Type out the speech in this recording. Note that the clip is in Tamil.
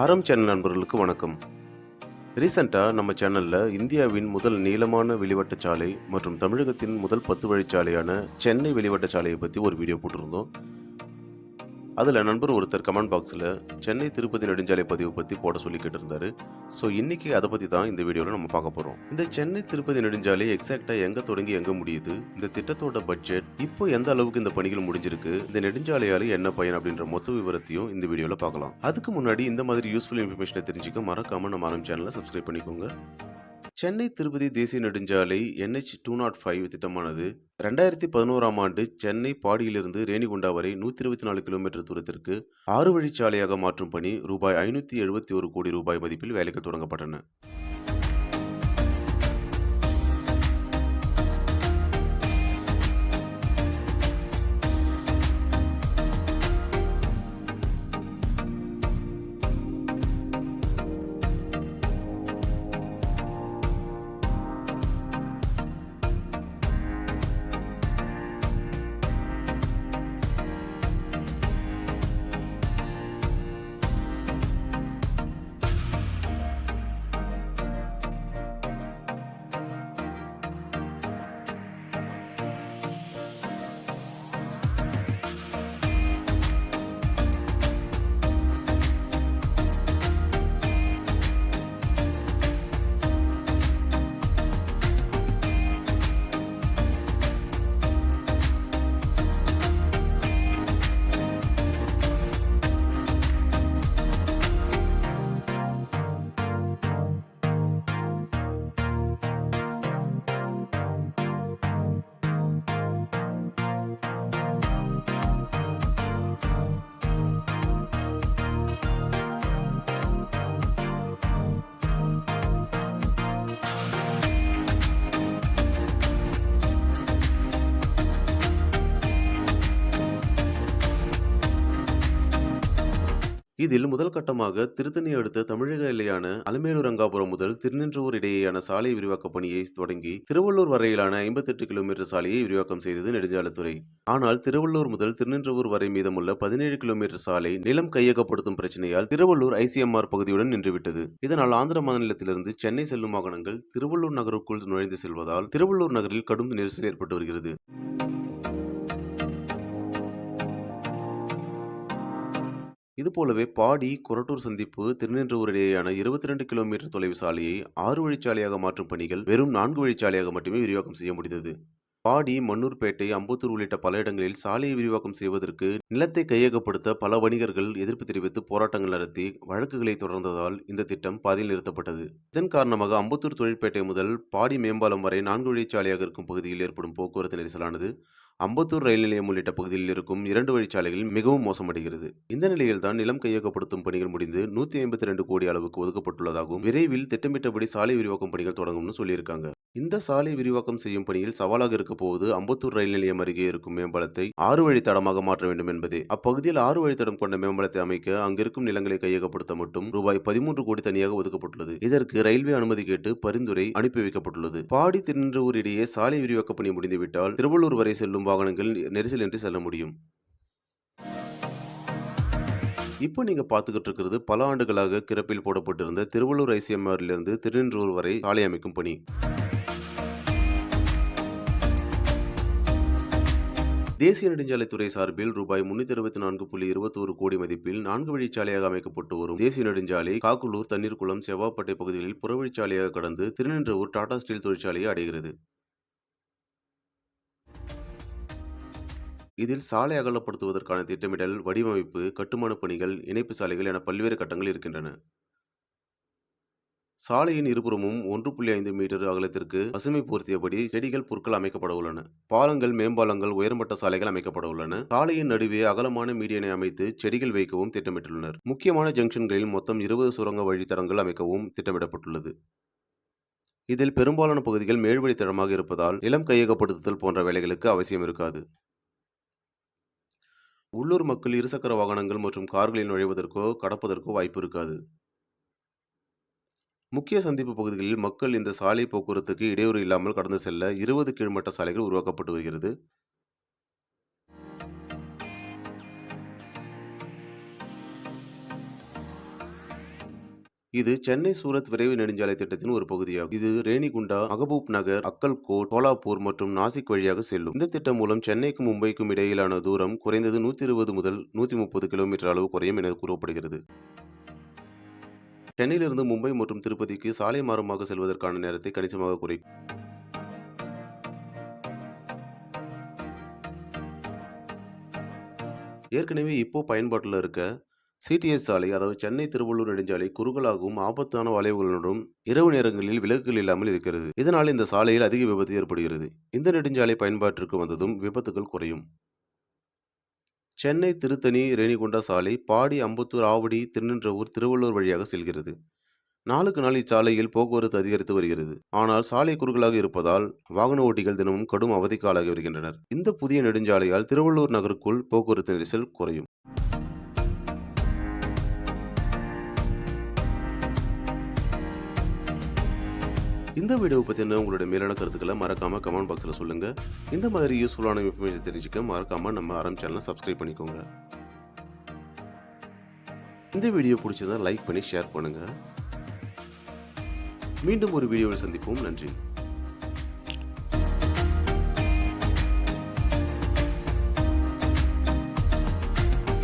ஆரம் சேனல் நண்பர்களுக்கு வணக்கம். ரீசெண்டாக நம்ம சேனலில் இந்தியாவின் முதல் நீளமான வெளிவட்ட சாலை மற்றும் தமிழகத்தின் முதல் பத்து வழிச்சாலையான சென்னை வெளிவட்ட சாலையை பற்றி ஒரு வீடியோ போட்டிருந்தோம். அதில் நண்பர் ஒருத்தர் கமெண்ட் பாக்ஸில் சென்னை திருப்பதி நெடுஞ்சாலை பதிவு பற்றி போட சொல்லி கேட்டிருந்தாரு. ஸோ இன்றைக்கி அதை பற்றி தான் இந்த வீடியோவில் நம்ம பார்க்க போகிறோம் இந்த சென்னை திருப்பதி நெடுஞ்சாலை எக்ஸாக்டாக எங்கே தொடங்கி எங்கே முடியுது? இந்த திட்டத்தோட பட்ஜெட் இப்போ எந்த அளவுக்கு இந்த பணிகள் முடிஞ்சிருக்கு? இந்த நெடுஞ்சாலையால் என்ன பயன் அப்படின்ற மொத்த விவரத்தையும் இந்த வீடியோவில் பார்க்கலாம். அதுக்கு முன்னாடி இந்த மாதிரி யூஸ்ஃபுல் இன்ஃபர்மேஷனை தெரிஞ்சுக்க மறக்காமல் நம்ம ஆரம்ப சேனலை சப்ஸ்கிரைப் பண்ணிக்கோங்க. சென்னை திருப்பதி தேசிய நெடுஞ்சாலை என்ஹெச் டூ நாட் ஃபைவ் திட்டமானது ரெண்டாயிரத்தி பதினோராம் ஆண்டு சென்னை பாடியிலிருந்து ரேணிகுண்டா வரை நூற்றி இருபத்தி நாலு கிலோமீட்டர் தூரத்திற்கு ஆறு வழிச்சாலையாக மாற்றும் பணி ரூபாய் ஐநூற்றி எழுபத்தி ஒரு கோடி ரூபாய் மதிப்பில் வேலைகள் தொடங்கப்பட்டன. இதில் முதல் கட்டமாக திருத்தணி அடுத்த தமிழக எல்லையான அலமேலூர் ரங்காபுரம் முதல் திருநின்றவூர் இடையேயான சாலை விரிவாக்க பணியை தொடங்கி திருவள்ளூர் வரையிலான ஐம்பத்தெட்டு கிலோமீட்டர் சாலையை விரிவாக்கம் செய்தது நெடுஞ்சாலைத்துறை. ஆனால் திருவள்ளூர் முதல் திருநின்றவூர் வரை மீதமுள்ள பதினேழு கிலோமீட்டர் சாலை நிலம் கையகப்படுத்தும் பிரச்சனையால் திருவள்ளூர் ஐசிஎம்ஆர் பகுதியுடன் நின்றுவிட்டது. இதனால் ஆந்திர மாநிலத்திலிருந்து சென்னை செல்லும் வாகனங்கள் திருவள்ளூர் நகருக்குள் நுழைந்து செல்வதால் திருவள்ளூர் நகரில் கடும் நெரிசல் ஏற்பட்டு வருகிறது. இதுபோலவே பாடி கொரட்டூர் சந்திப்பு திருநின்றவூர் இடையேயான இருபத்தி ரெண்டு கிலோமீட்டர் தொலைவு சாலையை ஆறு வழிச்சாலையாக மாற்றும் பணிகள் வெறும் நான்கு வழிச்சாலையாக மட்டுமே விரிவாக்கம் செய்ய முடிந்தது. பாடி மன்னூர்பேட்டை அம்பத்தூர் உள்ளிட்ட பல இடங்களில் சாலையை விரிவாக்கம் செய்வதற்கு நிலத்தை கையகப்படுத்த பல வணிகர்கள் எதிர்ப்பு தெரிவித்து போராட்டங்கள் நடத்தி வழக்குகளை தொடர்ந்ததால் இந்த திட்டம் பாதியில் நிறுத்தப்பட்டது. இதன் காரணமாக அம்பத்தூர் தொழிற்பேட்டை முதல் பாடி மேம்பாலம் வரை நான்கு வழிச்சாலையாக இருக்கும் பகுதியில் ஏற்படும் போக்குவரத்து நெரிசலானது அம்பத்தூர் ரயில் நிலையம் உள்ளிட்ட பகுதியில் இருக்கும் இரண்டு வழிச்சாலைகளில் மிகவும் மோசமடைகிறது. இந்த நிலையில் தான் நிலம் கையகப்படுத்தும் பணிகள் முடிந்து நூத்தி ஐம்பத்தி ரெண்டு கோடி அளவுக்கு ஒதுக்கப்பட்டுள்ளதாகவும் விரைவில் திட்டமிட்டபடி சாலை விரிவாக்கம் பணிகள் தொடங்கும்னு சொல்லியிருக்காங்க. இந்த சாலை விரிவாக்கம் செய்யும் பணியில் சவாலாக இருக்க போவது அம்பத்தூர் ரயில் நிலையம் அருகே இருக்கும் மேம்பாலத்தை ஆறு வழித்தடமாக மாற்ற வேண்டும் என்பதே. அப்பகுதியில் ஆறு வழித்தடம் கொண்ட மேம்பாலத்தை அமைக்க அங்கிருக்கும் நிலங்களை கையகப்படுத்த மட்டும் ரூபாய் பதிமூன்று கோடி தனியாக ஒதுக்கப்பட்டுள்ளது. இதற்கு ரயில்வே அனுமதி கேட்டு பரிந்துரை அனுப்பி வைக்கப்பட்டுள்ளது. பாடி திருநின்றவூர் இடையே சாலை விரிவாக்க பணி முடிந்துவிட்டால் திருவள்ளூர் வரை செல்லும் வாகனங்கள் என்று செல்ல முடியும். இப்போ நீங்க பார்த்துக்கிட்டு இருக்கிறது பல ஆண்டுகளாக கிடப்பில் போடப்பட்டிருந்த திருவள்ளூர் ஐசிஎம்ஆரிலிருந்து திருநின்றூர் வரை சாலை அமைக்கும் பணி. தேசிய நெடுஞ்சாலைத்துறை சார்பில் ரூபாய் முன்னூத்தி இருபத்தி நான்கு புள்ளி இருபத்தோரு கோடி மதிப்பில் நான்கு வழிச்சாலையாக அமைக்கப்பட்டு வரும் தேசிய நெடுஞ்சாலை காக்குலூர் தண்ணீர்குளம் செவ்வாப்பட்டை பகுதிகளில் புறவழிச்சாலையாக கடந்து திருநின்றவூர் டாடா ஸ்டீல் தொழிற்சாலையை அடைகிறது. இதில் சாலை அகலப்படுத்துவதற்கான திட்டமிடல் வடிவமைப்பு கட்டுமான பணிகள் இணைப்பு சாலைகள் என பல்வேறு கட்டங்கள் இருக்கின்றன. சாலையின் இருபுறமும் ஒன்று புள்ளி ஐந்து மீட்டர் அகலத்திற்கு பசுமை பொருத்தியபடி செடிகள் புற்கள் அமைக்கப்பட உள்ளன. பாலங்கள் மேம்பாலங்கள் உயர்மட்ட சாலைகள் அமைக்கப்பட உள்ளன. சாலையின் நடுவே அகலமான மீடியனை அமைத்து செடிகள் வைக்கவும் திட்டமிட்டுள்ளனர். முக்கியமான ஜங்ஷன்களில் மொத்தம் இருபது சுரங்க வழித்தடங்கள் அமைக்கவும் திட்டமிடப்பட்டுள்ளது. இதில் பெரும்பாலான பகுதிகள் மேல்வழித்தடமாக இருப்பதால் நிலம் கையகப்படுத்துதல் போன்ற வேலைகளுக்கு அவசியம் இருக்காது. உள்ளூர் மக்கள் இருசக்கர வாகனங்கள் மற்றும் கார்களில் நுழைவதற்கோ கடப்பதற்கோ வாய்ப்பு இருக்காது. முக்கிய சந்திப்பு பகுதிகளில் மக்கள் இந்த சாலை போக்குவரத்துக்கு இடையூறு இல்லாமல் கடந்து செல்ல இருபது கீழ்மட்ட சாலைகள் உருவாக்கப்பட்டு வருகிறது. இது சென்னை சூரத் விரைவு நெடுஞ்சாலை திட்டத்தின் ஒரு பகுதியாகும். இது ரேணிகுண்டா மகபூப் நகர் அக்கல்கோட் கோலாப்பூர் மற்றும் நாசிக் வழியாக செல்லும். இந்த திட்டம் மூலம் சென்னைக்கும் மும்பைக்கும் இடையிலான தூரம் குறைந்தது நூத்தி இருபது முதல் நூத்தி முப்பது கிலோமீட்டர் அளவு குறையும் என கூறப்படுகிறது. சென்னையிலிருந்து மும்பை மற்றும் திருப்பதிக்கு சாலை மாறமாக செல்வதற்கான நேரத்தை கணிசமாக குறைக்கும் ஏற்கனவே இப்போ பயன்பாட்டில் இருக்க சிடிஎஸ் சாலை அதாவது சென்னை திருவள்ளூர் நெடுஞ்சாலை குறுகலாகவும் ஆபத்தான வளைவுகளுடன் இரவு நேரங்களில் விலக்குகள் இல்லாமல் இருக்கிறது. இதனால் இந்த சாலையில் அதிக விபத்து ஏற்படுகிறது. இந்த நெடுஞ்சாலை பயன்பாட்டிற்கு வந்ததும் விபத்துகள் குறையும். சென்னை திருத்தணி ரேணிகுண்டா சாலை பாடி அம்பத்தூர் ஆவடி திருநின்றவூர் திருவள்ளூர் வழியாக செல்கிறது. நாளுக்கு நாள் இச்சாலையில் போக்குவரத்து அதிகரித்து வருகிறது. ஆனால் சாலை குறுகலாக இருப்பதால் வாகன ஓட்டிகள் தினமும் கடும் அவதிக்கு ஆளாகி வருகின்றனர். இந்த புதிய நெடுஞ்சாலையால் திருவள்ளூர் நகருக்குள் போக்குவரத்து நெரிசல் குறையும். இந்த வீடியோ பற்றின உங்களோட மேலான கருத்துக்களை மறக்காமல் கமெண்ட் பாக்ஸில் சொல்லுங்கள் இந்த மாதிரி யூஸ்ஃபுல்லான இன்ஃபர்மேஷன் தெரிஞ்சுக்க மறக்காமல் நம்ம ஆரம் சேனலை சப்ஸ்கிரைப் பண்ணிக்கோங்க. இந்த வீடியோ பிடிச்சதா லைக் பண்ணி ஷேர் பண்ணுங்கள் மீண்டும் ஒரு வீடியோவில் சந்திப்போம். நன்றி.